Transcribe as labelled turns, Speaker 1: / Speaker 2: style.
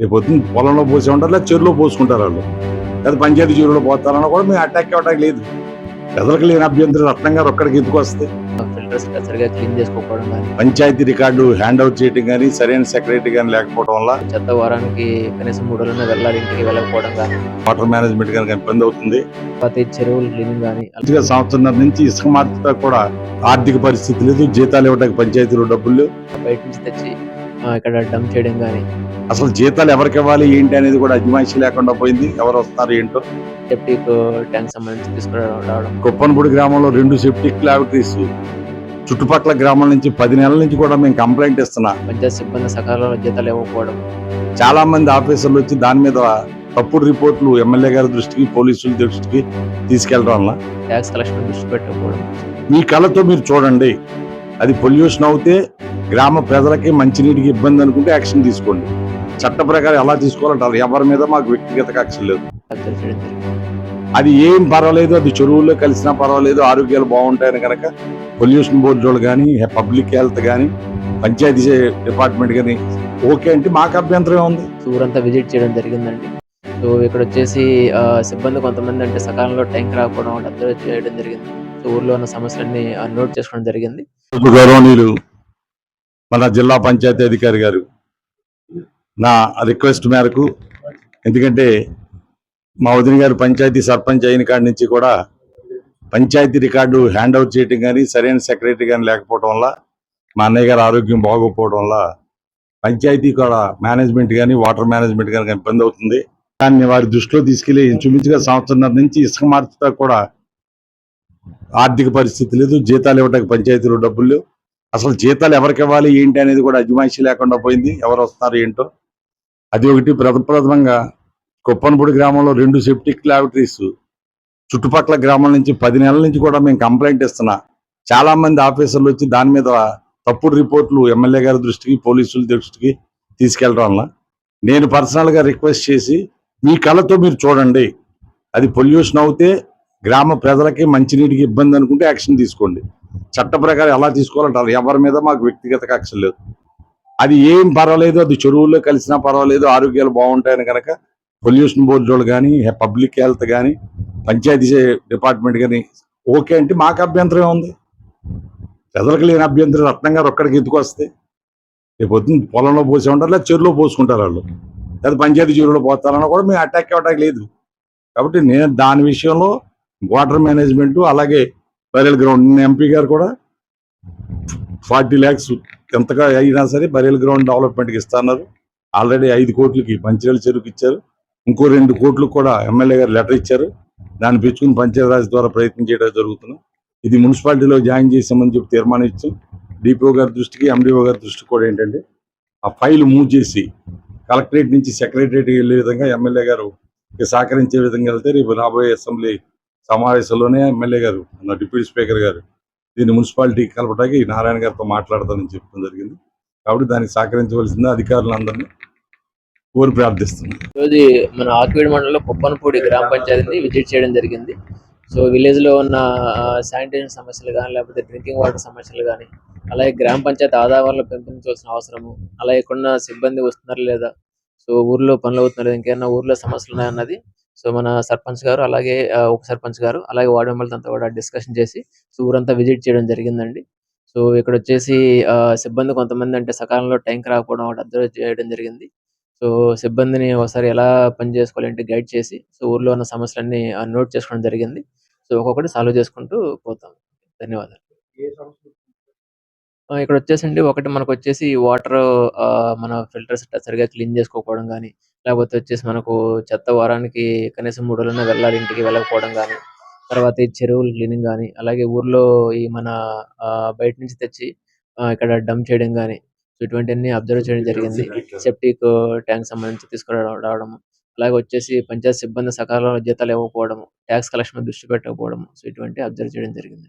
Speaker 1: రేపు పొద్దున్న పొలంలో పోసే ఉంటారు లేదా చెరువులో పోసుకుంటారు వాళ్ళు. లేదా పంచాయతీ చెరువులో పోతారన్నా కూడా మేము అటాక్ అవ్వడానికి లేదు. ప్రజలకు లేని అభ్యంతరం రత్నంగా ఒక్కడికి ఎందుకు వస్తే
Speaker 2: కానీ
Speaker 1: పంచాయతీ రికార్డు హ్యాండ్ అవుట్ చేయడం కానీ సరైన సెక్రటరీ కానీ లేకపోవడం వల్ల
Speaker 2: చెత్త వారానికి కనీసం మూడు రోజులైనా వెళ్ళాలి ఇంటికి వెళ్ళకపోవడం కానీ.
Speaker 1: వాటర్ మేనేజ్మెంట్ కనుక ఇబ్బంది అవుతుంది?
Speaker 2: ప్రతి చెరువులు క్లీనింగ్ కానీ
Speaker 1: సంవత్సరం నుంచి ఇసుక మార్పుతో కూడా ఆర్థిక పరిస్థితి లేదు జీతాలు ఇవ్వడానికి పంచాయతీలో డబ్బులు
Speaker 2: బయట నుంచి తెచ్చి ఇక్కడ డంప్ చేయడం కానీ.
Speaker 1: అసలు జీతాలు ఎవరికి ఇవ్వాలి ఏంటి అనేది కూడా అజమాయిషీ లేకుండా పోయింది. ఎవరు వస్తున్నారు ఏంటో?
Speaker 2: సెప్టిక్ ట్యాంక్ సంబంధించి తీసుకురావడం రావడం.
Speaker 1: కుప్పనపూడి గ్రామంలో రెండు సెప్టిక్ ల్యాబొరేటరీస్ చుట్టుపక్కల గ్రామాల నుంచి పది నెలల నుంచి కూడా మేము కంప్లైంట్ ఇస్తున్నా.
Speaker 2: పంచాయతీ సిబ్బంది సకాలంలో జీతాలు ఇవ్వకపోవడం.
Speaker 1: చాలా మంది ఆఫీసర్లు వచ్చి దాని మీద తప్పుడు రిపోర్ట్లు ఎమ్మెల్యే గారి దృష్టికి పోలీసుల దృష్టికి తీసుకెళ్ళడం వల్ల
Speaker 2: ట్యాక్స్ కలెక్షన్ దృష్టి పెట్టకపోవడం.
Speaker 1: మీ కళ్ళతో మీరు చూడండి. అది పొల్యూషన్ అవుతే గ్రామ ప్రజలకి మంచినీటికి ఇబ్బంది అనుకుంటే యాక్షన్ తీసుకోండి. చట్ట ప్రకారం ఎలా తీసుకోవాలంటారు? ఎవరి మీద మాకు వ్యక్తిగత కక్ష లేదు అది ఏం పర్వాలేదు అది చెరువుల్లో కలిసినా పర్వాలేదు ఆరోగ్యాలు బాగుంటాయని కనుక పొల్యూషన్ బోర్డు వాళ్ళు కానీ పబ్లిక్ హెల్త్ కానీ పంచాయతీ డిపార్ట్మెంట్ కానీ ఓకే అంటే మాకు అభ్యంతరం ఉంది.
Speaker 2: ఊరంతా విజిట్ చేయడం జరిగిందండి. సో ఇక్కడ వచ్చేసి సిబ్బంది కొంతమంది అంటే సకాలంలో ట్యాంక్ రాకపోవడం అబ్జర్వ్ చేయడం జరిగింది. ఊర్లో ఉన్న సమస్యలన్నీ నోట్ చేసుకోవడం జరిగింది.
Speaker 1: గౌరవనీయులు మన జిల్లా పంచాయతీ అధికారి గారు నా రిక్వెస్ట్ మేరకు ఎందుకంటే మా వదిన గారు పంచాయతీ సర్పంచ్ అయిన కాడి నుంచి కూడా పంచాయతీ రికార్డు హ్యాండ్ అవుట్ చేయడం కానీ సరైన సెక్రటరీ కానీ లేకపోవడం వల్ల మా అన్నయ్య గారు ఆరోగ్యం బాగోకపోవడం వల్ల పంచాయతీ కూడా మేనేజ్మెంట్ కానీ వాటర్ మేనేజ్మెంట్ కానీ ఇబ్బంది అవుతుంది. దాన్ని వారి దృష్టిలో తీసుకెళ్ళి ఇంచుమించుగా సంవత్సరం నుంచి ఇసుక మార్చుతా కూడా ఆర్థిక పరిస్థితి లేదు జీతాలు ఇవ్వడానికి పంచాయతీలో డబ్బులు లేవు. అసలు జీతాలు ఎవరికి ఇవ్వాలి ఏంటి అనేది కూడా అజమాయిషీ లేకుండా పోయింది. ఎవరు వస్తున్నారు ఏంటో. అది ఒకటి ప్రథమంగా కుప్పనపూడి గ్రామంలో రెండు సెప్టిక్ ల్యాబొరేటరీస్ చుట్టుపక్కల గ్రామాల నుంచి పది నెలల నుంచి కూడా మేము కంప్లైంట్ ఇస్తున్నా. చాలా మంది ఆఫీసర్లు వచ్చి దాని మీద తప్పుడు రిపోర్ట్లు ఎమ్మెల్యే గారి దృష్టికి పోలీసుల దృష్టికి తీసుకెళ్ళడం వల్ల నేను పర్సనల్గా రిక్వెస్ట్ చేసి మీ కళతో మీరు చూడండి. అది పొల్యూషన్ అవుతే గ్రామ ప్రజలకి మంచినీటికి ఇబ్బంది అనుకుంటే యాక్షన్ తీసుకోండి. చట్ట ప్రకారం ఎలా తీసుకోవాలంటారు? ఎవరి మీద మాకు వ్యక్తిగత కక్ష లేదు. అది ఏం పర్వాలేదు అది చెరువుల్లో కలిసినా పర్వాలేదు ఆరోగ్యాలు బాగుంటాయని కనుక పొల్యూషన్ బోర్డు వాళ్ళు కానీ పబ్లిక్ హెల్త్ కానీ పంచాయతీ డిపార్ట్మెంట్ కానీ ఓకే అంటే మాకు అభ్యంతరం ఉంది. ప్రజలకు లేని అభ్యంతరం రత్నంగా ఒక్కడికి ఎత్తుకొస్తే రేపు పొద్దున్న పొలంలో పోసే ఉంటారు లేదా చెరువులో పోసుకుంటారు వాళ్ళు. లేదా పంచాయతీ చెరువులో పోతారన్నా కూడా మేము అటాక్ అవ్వడానికి లేదు. కాబట్టి నేను దాని విషయంలో వాటర్ మేనేజ్మెంట్ అలాగే బరేల్ గ్రౌండ్ నిన్న ఎంపీ గారు కూడా ఫార్టీ ల్యాక్స్ ఎంతగా అయినా సరే బరేల్ గ్రౌండ్ డెవలప్మెంట్కి ఇస్తున్నారు ఆల్రెడీ ఐదు కోట్లకి మంచిర్యాల చెరువుకి ఇచ్చారు. ఇంకో రెండు కోట్లకు కూడా ఎమ్మెల్యే గారు లెటర్ ఇచ్చారు. దాన్ని పెంచుకుని పంచాయతీరాజ్ ద్వారా ప్రయత్నం చేయడం జరుగుతుంది. ఇది మున్సిపాలిటీలో జాయిన్ చేసామని చెప్పి తీర్మానం ఇచ్చాం డిపిఓ గారి దృష్టికి ఎండిఓ గారి దృష్టికి కూడా ఏంటంటే ఆ ఫైల్ మూవ్ చేసి కలెక్టరేట్ నుంచి సెక్రటరేట్కి వెళ్ళే విధంగా ఎమ్మెల్యే గారు సహకరించే విధంగా వెళ్తే రేపు రాబోయే అసెంబ్లీ సమావేశంలోనే ఎమ్మెల్యే గారు మన డిప్యూటీ స్పీకర్ గారు దీన్ని మున్సిపాలిటీ కలపడానికి నారాయణ గారితో మాట్లాడతానని చెప్పడం జరిగింది. కాబట్టి దానికి సహకరించవలసింది అధికారులందరినీ కోరి ప్రార్థిస్తున్నాను
Speaker 2: ఈరోజు మన ఆకివీడు మండలంలో కుప్పనపూడి గ్రామ పంచాయతీని విజిట్ చేయడం జరిగింది. సో విలేజ్లో ఉన్న శానిటేషన్ సమస్యలు కానీ లేకపోతే డ్రింకింగ్ వాటర్ సమస్యలు కానీ అలాగే గ్రామ పంచాయతీ ఆదాయాలను పెంపొందించవలసిన అవసరము అలాగే ఇక్కడున్న సిబ్బంది వస్తున్నారు లేదా సో ఊర్లో పనులు అవుతున్నారు ఇంకేమైనా ఊర్లో సమస్యలు ఉన్నాయన్నది సో మన సర్పంచ్ గారు అలాగే ఉప సర్పంచ్ గారు అలాగే వార్డు మెంబర్లతో కూడా డిస్కషన్ చేసి సో ఊరంతా విజిట్ చేయడం జరిగిందండి. సో ఇక్కడ వచ్చేసి సిబ్బంది కొంతమంది అంటే సకాలంలో ట్యాంక్ రాకపోవడం ఒకటి అబ్జర్వ్ చేయడం జరిగింది. సో సిబ్బందిని ఒకసారి ఎలా పని చేసుకోవాలంటే గైడ్ చేసి సో ఊర్లో ఉన్న సమస్యలన్నీ నోట్ చేసుకోవడం జరిగింది. సో ఒక్కొక్కటి సాల్వ్ చేసుకుంటూ పోతాం. ధన్యవాదాలు. ఇక్కడ వచ్చేసండి ఒకటి మనకు వచ్చేసి వాటర్ మన ఫిల్టర్స్ సరిగా క్లీన్ చేసుకోకపోవడం కానీ లేకపోతే వచ్చేసి మనకు చెత్త వారానికి కనీసం మూడు రోజులైనా వెళ్ళాలి ఇంటికి వెళ్ళకపోవడం కానీ తర్వాత ఈ చెరువులు క్లీనింగ్ కానీ అలాగే ఊర్లో ఈ మన బయట నుంచి తెచ్చి ఇక్కడ డంప్ చేయడం కానీ సో ఇటువంటివన్నీ అబ్జర్వ్ చేయడం జరిగింది. సెప్టిక్ ట్యాంక్ సంబంధించి తీసుకురావడం రావడం అలాగే వచ్చేసి పంచాయతీ సిబ్బంది సకాలంలో జీతాలు ఇవ్వకపోవడం ట్యాక్స్ కలెక్షన్ దృష్టి పెట్టకపోవడం సో ఇటువంటి అబ్జర్వ్ చేయడం జరిగింది